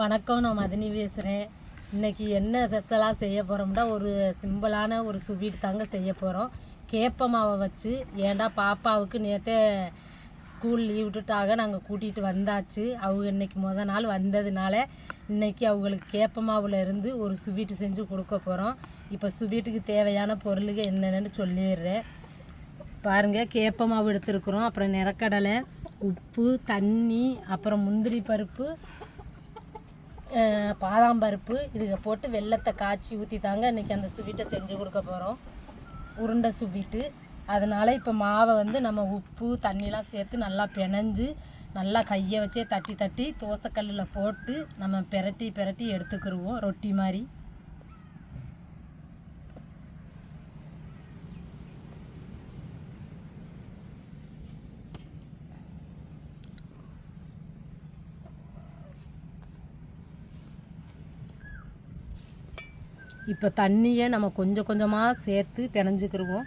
வணக்கம் நான் மதினி பேசுகிறேன் இன்னைக்கு என்ன ஸ்பெஷலாக செய்ய போகிறோம்னா ஒரு சிம்பிளான ஒரு ஸ்வீட் தாங்க செய்ய போகிறோம் கேப்ப மாவை வச்சு ஏன்டா பாப்பாவுக்கு நேற்றே ஸ்கூல் லீவ் விட்டுட்டாக நாங்கள் கூட்டிகிட்டு வந்தாச்சு. அவங்க இன்னைக்கு முத நாள் வந்ததுனால இன்றைக்கி அவங்களுக்கு கேப்ப மாவில் இருந்து ஒரு ஸ்வீட்டு செஞ்சு கொடுக்க போகிறோம் இப்போ ஸ்வீட்டுக்கு தேவையான பொருளுங்க என்னென்னு சொல்லிடுறேன். பாருங்கள் கேப்ப மாவு எடுத்துருக்குறோம். அப்புறம் நிலக்கடலை உப்பு தண்ணி அப்புறம் முந்திரி பருப்பு பாதாம் பருப்பு இதுக போட்டு வெள்ளத்தை காய்ச்சி ஊற்றி தாங்க இன்றைக்கி அந்த ஸ்வீட்டை செஞ்சு கொடுக்க போகிறோம் உருண்டை ஸ்வீட்டு அதனால் இப்போ மாவை வந்து நம்ம உப்பு தண்ணிலாம் சேர்த்து நல்லா பிணைஞ்சு நல்லா கையை வச்சே தட்டி தட்டி தோசைக்கல்லில் போட்டு நம்ம பெரட்டி பிரட்டி எடுத்துக்கிடுவோம் ரொட்டி மாதிரி. இப்போ தண்ணியை நம்ம கொஞ்சம் கொஞ்சமாக சேர்த்து பிணைஞ்சுக்கிருவோம்.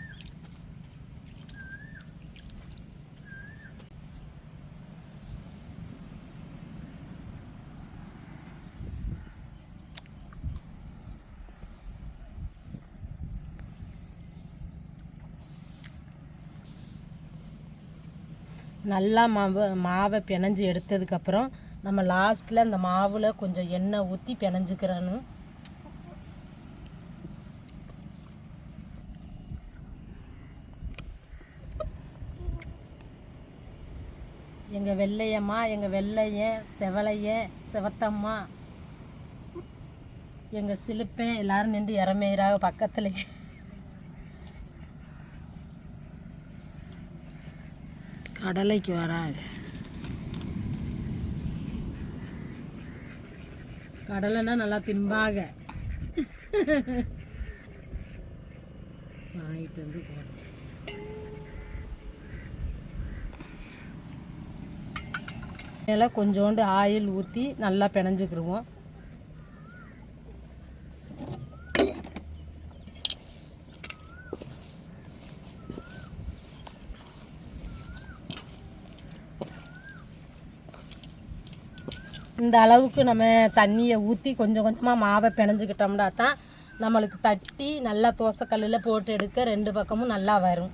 நல்லா மாவு மாவை பிணைஞ்சு எடுத்ததுக்கப்புறம் நம்ம லாஸ்ட்டில் அந்த மாவில் கொஞ்சம் எண்ணெய் ஊற்றி பிணைஞ்சுக்கிறணும். எங்கள் வெள்ளையம்மா எங்கள் வெள்ளையன் செவலையன் செவத்தம்மா எங்கள் சிலுப்பேன் எல்லாரும் நின்று இறமையிறாக பக்கத்தில். கடலைக்கு வராது கடலைன்னா நல்லா திம்பாக. வாங்கிட்டு வந்து போடுறேன் மேலே கொஞ்சோண்டு ஆயில் ஊற்றி நல்லா பிணைஞ்சிக்கிடுவோம் இந்த அளவுக்கு நம்ம தண்ணியை ஊற்றி கொஞ்சம் கொஞ்சமாக மாவை பிணைஞ்சுக்கிட்டோம்னா தான் நம்மளுக்கு தட்டி நல்லா தோசைக்கல்லில் போட்டு எடுக்க ரெண்டு பக்கமும் நல்லா வரும்.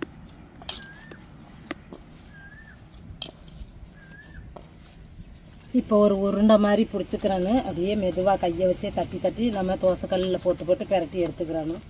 இப்போ ஒரு உருண்டை மாதிரி பிடிச்சிக்கிறேன்னு அப்படியே மெதுவாக கையை வச்சே தட்டி தட்டி நம்ம தோசைக்கல்லில் போட்டு போட்டு பிரட்டி எடுத்துக்கிறணும்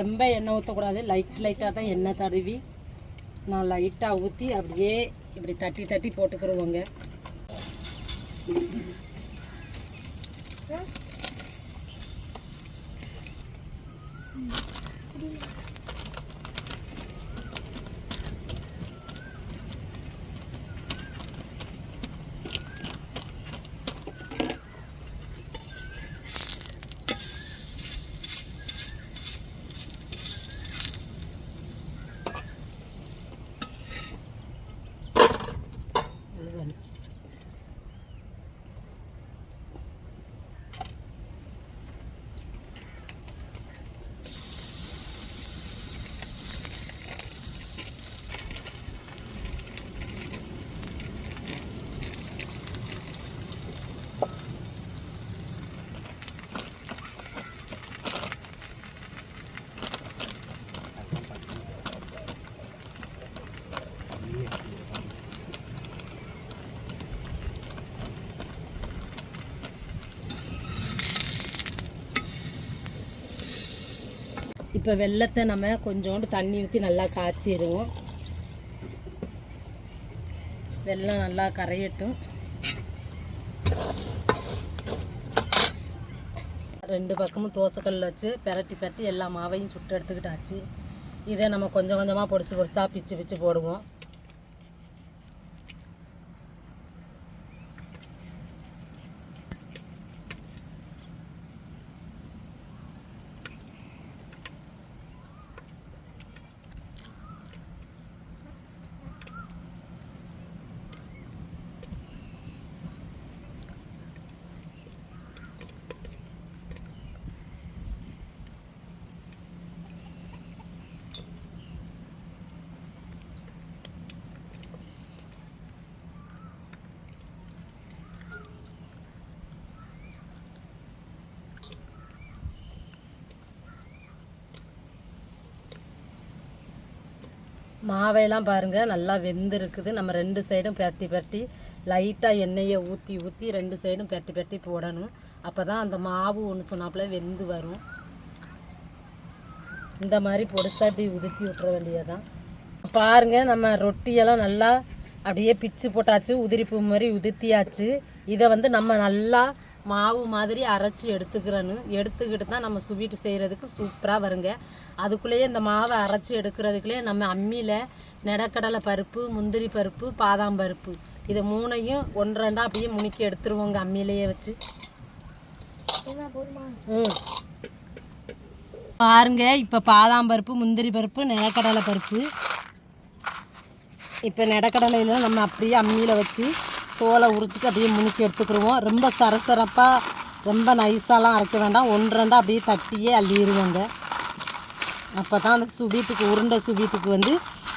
ரொம்ப எண்ணெய் ஊற்றக்கூடாது லைட் லைட்டாக தான் எண்ணெய் தடவி நான் லைட்டாக ஊற்றி அப்படியே இப்படி தட்டி தட்டி போட்டுக்கிருவோங்க. இப்போ வெள்ளத்தை நம்ம கொஞ்சோண்டு தண்ணி ஊற்றி நல்லா காய்ச்சிடுவோம் வெல்லம் நல்லா கரையட்டும். ரெண்டு பக்கமும் தோசைக்கல்ல வச்சு பெரட்டி பெரட்டி எல்லா மாவையும் சுட்டு எடுத்துக்கிட்டாச்சு. இதை நம்ம கொஞ்சம் கொஞ்சமாக பொடிசு பொடிசாக பிச்சு பிச்சு போடுவோம். மாவையெல்லாம் பாருங்கள் நல்லா வெந்திருக்குது. நம்ம ரெண்டு சைடும் பரட்டி பரட்டி லைட்டாக எண்ணெயை ஊற்றி ஊற்றி ரெண்டு சைடும் பரட்டி பரட்டி போடணும். அப்போ தான் அந்த மாவு ஒன்று சொன்னாப்புல வெந்து வரும். இந்த மாதிரி பொடிசாட்டி உதுக்கி விட்டுற வேண்டியதுதான். பாருங்கள் நம்ம ரொட்டியெல்லாம் நல்லா அப்படியே பிச்சு போட்டாச்சு. உதிரிப்பு மாதிரி உதுத்தியாச்சு இதை வந்து நம்ம நல்லா மாவு மாதிரி அரைச்சி எடுத்துக்கிறணும் எடுத்துக்கிட்டு தான் நம்ம ஸ்வீட் செய்கிறதுக்கு சூப்பராக வருங்க. அதுக்குள்ளேயே இந்த மாவை அரைச்சி எடுக்கிறதுக்குள்ளேயே நம்ம அம்மியில் நிலக்கடலை பருப்பு முந்திரி பருப்பு பாதாம் பருப்பு. இதை மூணையும் ஒன்று ரெண்டாக அப்படியே முணுக்கி எடுத்துருவோங்க அம்மியிலேயே வச்சு. ம். பாருங்க இப்போ பாதாம் பருப்பு முந்திரி பருப்பு நிலக்கடலை பருப்பு. இப்போ நிலக்கடலையில நம்ம அப்படியே அம்மியில் வச்சு தோலை உரிச்சிட்டு அப்படியே முனுக்கி எடுத்துக்கிடுவோம் ரொம்ப சரசரப்பாக ரொம்ப நைஸாலாம் அரைக்க வேண்டாம். ஒன்று ரெண்டாக அப்படியே தட்டியே அள்ளிடுவோங்க அப்போ தான் அந்த சுவீட்டுக்கு உருண்டை சுவீட்டுக்கு வந்து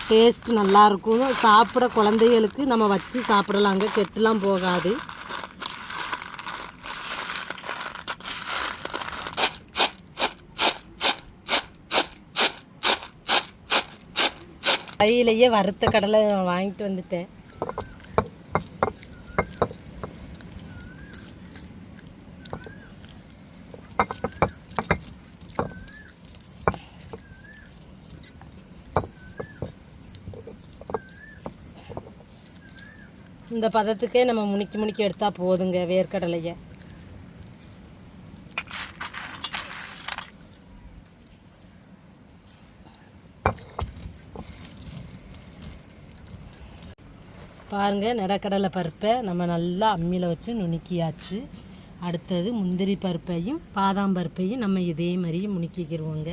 டேஸ்ட் நல்லாயிருக்கும் சாப்பிட குழந்தைகளுக்கு நம்ம வச்சு சாப்பிடலாங்க. கெட்டுலாம் போகாது. கையிலேயே வறுத்த கடலை வாங்கிட்டு வந்துட்டேன். இந்த பதத்துக்கே நம்ம முனிக்கி முனிக்கி எடுத்தால் போதுங்க வேர்க்கடலையை. பாருங்க நிலக்கடலை பருப்பை நம்ம நல்லா அம்மியில் வச்சு நுணுக்கியாச்சு. அடுத்தது முந்திரி பருப்பையும் பாதாம் பருப்பையும் நம்ம இதே மாதிரி முணுக்கிக்கிடுவோங்க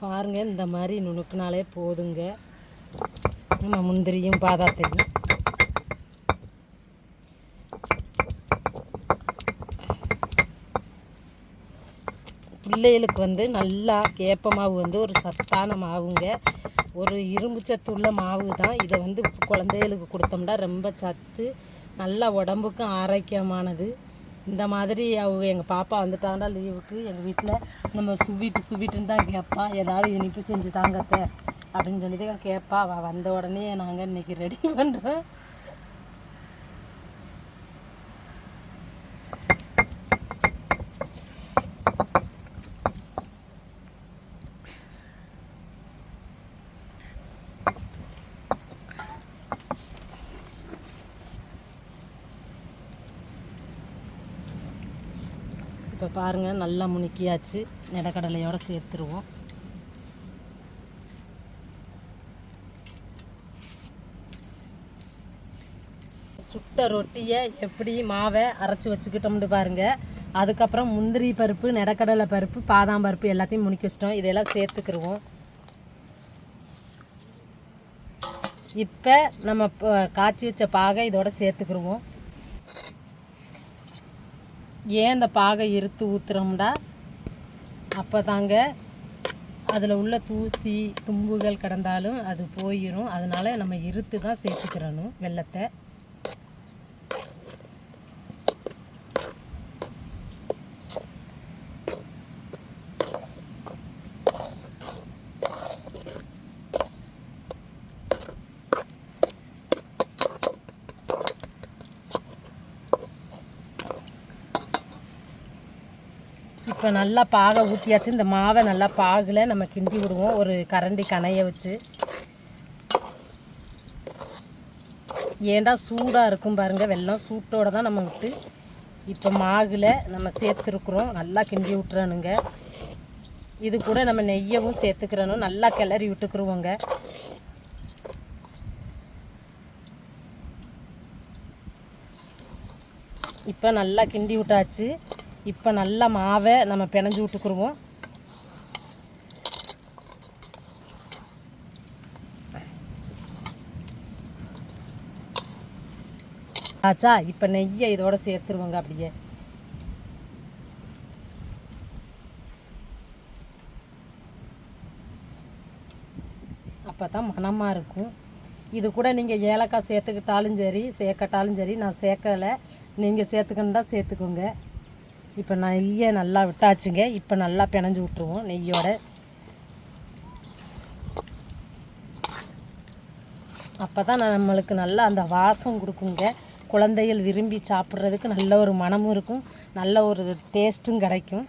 பாருங்க இந்த மாதிரி நுணுக்குனாலே போதுங்க. நம்ம முந்திரியும் பாதாத்தையும். பிள்ளைகளுக்கு வந்து நல்லா கேப்ப மாவு வந்து ஒரு சத்தான மாவுங்க. ஒரு இரும்பு சத்து உள்ள மாவு தான். இதை வந்து குழந்தைகளுக்கு கொடுத்தோம்னா ரொம்ப சத்து நல்லா உடம்புக்கும் ஆரோக்கியமானது. இந்த மாதிரி அவங்க எங்கள் பாப்பா வந்துட்டாங்கன்னா லீவுக்கு எங்கள் வீட்டில் நம்ம சுவீட்டு சுவீட்டுன்னு தான் கேட்பா ஏதாவது இனிப்பு செஞ்சு தாங்கத்த அப்படின்னு சொல்லி தான் கேட்பா அவள் வந்த உடனே நாங்கள் இன்னைக்கு ரெடி பண்ணுறோம் பாருங்கள் நல்லா முணுக்கியாச்சு. நிலக்கடலையோடு சேர்த்துருவோம். சுட்ட ரொட்டியை எப்படி மாவை அரைச்சி வச்சுக்கிட்டோம்னு பாருங்கள் அதுக்கப்புறம் முந்திரி பருப்பு நிலக்கடலை பருப்பு பாதாம் பருப்பு எல்லாத்தையும் முணுக்கி வச்சிட்டோம். இதெல்லாம் சேர்த்துக்கிடுவோம் இப்போ நம்ம காய்ச்சி வச்ச பாகை இதோட சேர்த்துக்கிருவோம். ஏன் இந்த பாகை இருத்து ஊற்றுறோம்டா அப்போ தாங்க அதில் உள்ள தூசி தும்புகள் கிடந்தாலும் அது போயிடும் அதனால நம்ம இருத்து தான் சேர்த்துக்கிறணும் வெள்ளத்தை. இப்போ நல்லா பாகை ஊற்றியாச்சு இந்த மாவை நல்லா பாகில் நம்ம கிண்டி விடுவோம். ஒரு கரண்டி கனைய வச்சு. ஏண்டா சூடாக இருக்கும் பாருங்கள் வெள்ளம் சூட்டோட தான் நம்ம விட்டு இப்போ மாகில் நம்ம சேர்த்துருக்குறோம். நல்லா கிண்டி விட்டுறானுங்க இது கூட நம்ம நெய்யவும் சேர்த்துக்கிறணும். நல்லா கிளறி விட்டுக்குருவோங்க. இப்போ நல்லா கிண்டி விட்டாச்சு. இப்போ நல்ல மாவை நம்ம பிணைஞ்சு விட்டுக்குருவோம். ஆச்சா இப்போ நெய்யை இதோட சேர்த்துருவோங்க அப்படியே. அப்போ தான் மனமாக இருக்கும். இது கூட நீங்கள் ஏலக்காய் சேர்த்துக்கிட்டாலும் சரி சேர்க்கட்டாலும் சரி நான் சேர்க்கலை. நீங்கள் சேர்த்துக்கணுன்னா சேர்த்துக்கோங்க. இப்போ நெய்யை நல்லா விட்டாச்சுங்க. இப்போ நல்லா பிணைஞ்சு விட்ருவோம் நெய்யோட. அப்போ தான் நம்மளுக்கு நல்லா அந்த வாசம் கொடுக்குங்க. குழந்தைகள் விரும்பி சாப்பிட்றதுக்கு நல்ல ஒரு மனமும் இருக்கும். நல்ல ஒரு டேஸ்ட்டும் கிடைக்கும்.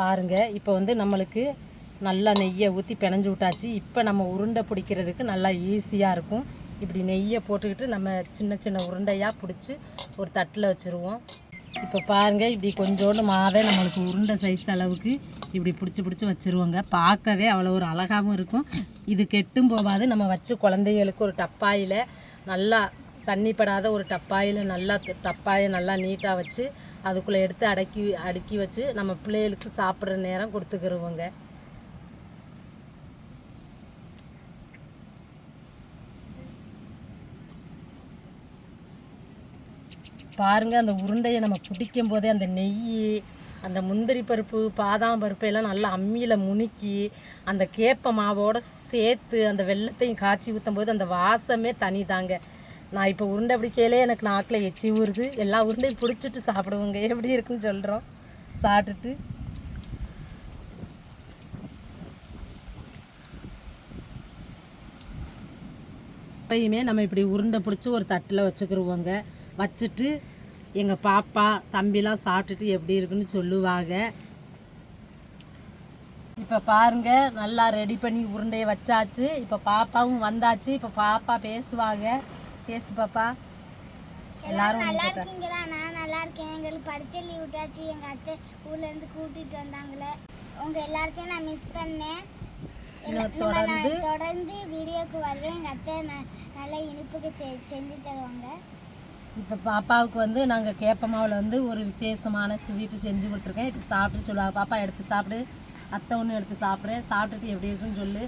பாருங்க. இப்போ வந்து நம்மளுக்கு நல்லா நெய்யை ஊற்றி பிணைஞ்சு விட்டாச்சு. இப்போ நம்ம உருண்டை பிடிக்கிறதுக்கு நல்லா ஈஸியாக இருக்கும். இப்படி நெய்யை போட்டுக்கிட்டு நம்ம சின்ன சின்ன உருண்டையாக பிடிச்சி ஒரு தட்டில் வச்சுருவோம். இப்போ பாருங்கள் இப்படி கொஞ்சோண்டு மாவே நம்மளுக்கு உருண்டை சைஸ் அளவுக்கு இப்படி பிடிச்சி பிடிச்சி வச்சுருவோங்க. பார்க்கவே அவ்வளோ ஒரு அழகாகவும் இருக்கும். இது கெட்டும் போகாது. நம்ம வச்சு குழந்தைகளுக்கு ஒரு டப்பாயில் நல்லா தண்ணி படாத ஒரு டப்பாயில் நல்லா டப்பாயை நல்லா நீட்டாக வச்சு அதுக்குள்ளே எடுத்து அடக்கி அடுக்கி வச்சு நம்ம பிள்ளைகளுக்கு சாப்பிட்ற நேரம் கொடுத்துக்கிருவோங்க. பாருங்க அந்த உருண்டையை நம்ம பிடிக்கும் போதே அந்த நெய் அந்த முந்திரி பருப்பு பாதாம் பருப்பு எல்லாம் நல்லா அம்மியில் முணுக்கி அந்த கேப்ப மாவோட சேர்த்து அந்த வெள்ளத்தையும் காய்ச்சி ஊற்றும் போது அந்த வாசமே தனி தாங்க நான் இப்போ உருண்டை பிடிக்கையிலே எனக்கு நாக்கில் எச்சி ஊறுது. எல்லா உருண்டையும் பிடிச்சிட்டு சாப்பிடுவோங்க. எப்படி இருக்குன்னு சொல்கிறோம் சாப்பிட்டுட்டு. எப்பயுமே நம்ம இப்படி உருண்டை பிடிச்சி ஒரு தட்டில் வச்சுக்கிருவோங்க. வச்சுட்டு எங்கள் பாப்பா தம்பிலாம் சாப்பிட்டுட்டு எப்படி இருக்குன்னு சொல்லுவாங்க. இப்போ பாருங்க நல்லா ரெடி பண்ணி உருண்டையை வச்சாச்சு. இப்போ பாப்பாவும் வந்தாச்சு. இப்போ பாப்பா பேசுவாங்க. பேசு பாப்பா. எல்லாரும் நல்லா இருக்கீங்களா? நான் நல்லா இருக்கேன். எங்களுக்கு பரிச்சை லீவ் விட்டாச்சு. எங்கள் அத்தை ஊர்லேருந்து கூட்டிகிட்டு வந்தாங்களே. உங்கள் எல்லாத்தையும் நான் மிஸ் பண்ணேன். தொடர்ந்து தொடர்ந்து வீடியோக்கு வருவேன். எங்கள் அத்தை நல்லா இனிப்புக்கு செஞ்சு தருவாங்க. இப்போ பாப்பாவுக்கு வந்து நாங்கள் கேப்ப மாவில் வந்து ஒரு வித்தியாசமான ஸ்வீட்டு செஞ்சு கொடுத்துருக்கேன். இப்போ சாப்பிட்டு சொல்லுவாங்க பாப்பா எடுத்து சாப்பிடு. அத்தை ஒன்று எடுத்து சாப்பிட்றேன் சாப்பிட்டுட்டு எப்படி இருக்குன்னு சொல்லு.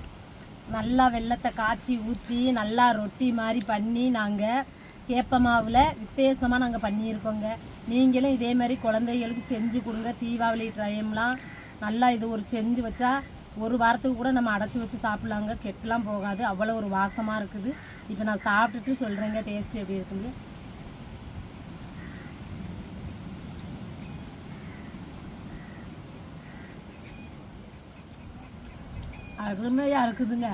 நல்லா வெள்ளத்தை காய்ச்சி ஊற்றி நல்லா ரொட்டி மாதிரி பண்ணி நாங்கள் கேப்ப மாவில் வித்தியாசமாக நாங்கள் பண்ணியிருக்கோங்க. நீங்களும் இதே மாதிரி குழந்தைகளுக்கு செஞ்சு கொடுங்க. தீபாவளி டைம்லாம் நல்லா இது ஒரு செஞ்சு வச்சா ஒரு வாரத்துக்கு கூட நம்ம அடைச்சி வச்சு சாப்பிட்லாங்க. கெட்டுலாம் போகாது. அவ்வளோ ஒரு வாசமாக இருக்குது. இப்போ நான் சாப்பிட்டுட்டு சொல்கிறேங்க டேஸ்ட் எப்படி இருக்குது அருமையாக இருக்குதுங்க.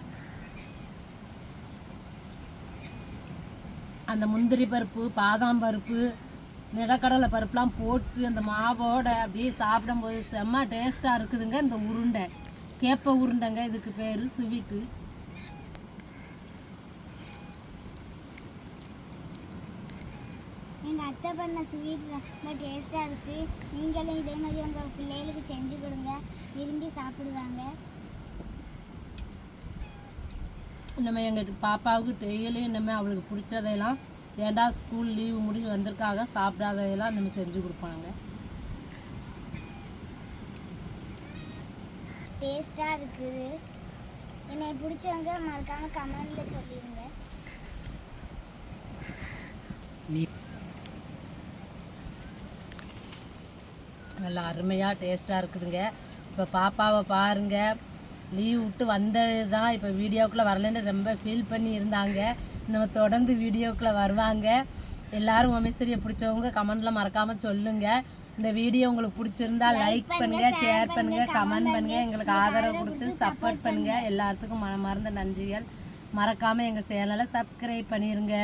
அந்த முந்திரி பருப்பு பாதாம் பருப்பு நிலக்கடலை பருப்புலாம் போட்டு அந்த மாவோட அப்படியே சாப்பிடும்போது செம்ம டேஸ்ட்டாக இருக்குதுங்க இந்த உருண்டை. கேப்ப உருண்டைங்க இதுக்கு பேர் ஸ்வீட்டு எங்கள் அத்தை பண்ண ஸ்வீட் ரொம்ப டேஸ்ட்டாக இருக்குது நீங்களும் இதே மாதிரி உங்கள் பிள்ளைகளுக்கு செஞ்சு கொடுங்க. விரும்பி சாப்பிடுவாங்க. நம்ம எங்கள் பாப்பாவுக்கு டெய்லியும் இனிமேல் அவளுக்கு பிடிச்சதையெல்லாம் ஏன்டா ஸ்கூல் லீவு முடிஞ்சு வந்திருக்காக சாப்பிடாததெல்லாம் நம்ம செஞ்சு கொடுப்பாங்க டேஸ்ட்டாக இருக்குது என்னை பிடிச்சவங்க மறக்காமல் கமெண்டில் சொல்லிடுங்க நல்லா அருமையாக டேஸ்ட்டாக இருக்குதுங்க. இப்போ பாப்பாவை பாருங்க. லீவ் விட்டு வந்தது தான் இப்போ வீடியோக்குள்ளே வரலன்னு ரொம்ப ஃபீல் பண்ணி இருந்தாங்க. நம்ம தொடர்ந்து வீடியோக்குள்ளே வருவாங்க. எல்லாரும் உமேஸ்வரியை பிடிச்சவங்க கமெண்ட்ல மறக்காமல் சொல்லுங்கள் இந்த வீடியோ உங்களுக்கு பிடிச்சிருந்தா லைக் பண்ணுங்க ஷேர் பண்ணுங்க கமெண்ட் பண்ணுங்க எங்களுக்கு ஆதரவு கொடுத்து சப்போர்ட் பண்ணுங்க. எல்லாத்துக்கும் மனமார்ந்த நன்றிகள். மறக்காமல் எங்கள் சேனலை சப்ஸ்கிரைப் பண்ணிடுங்க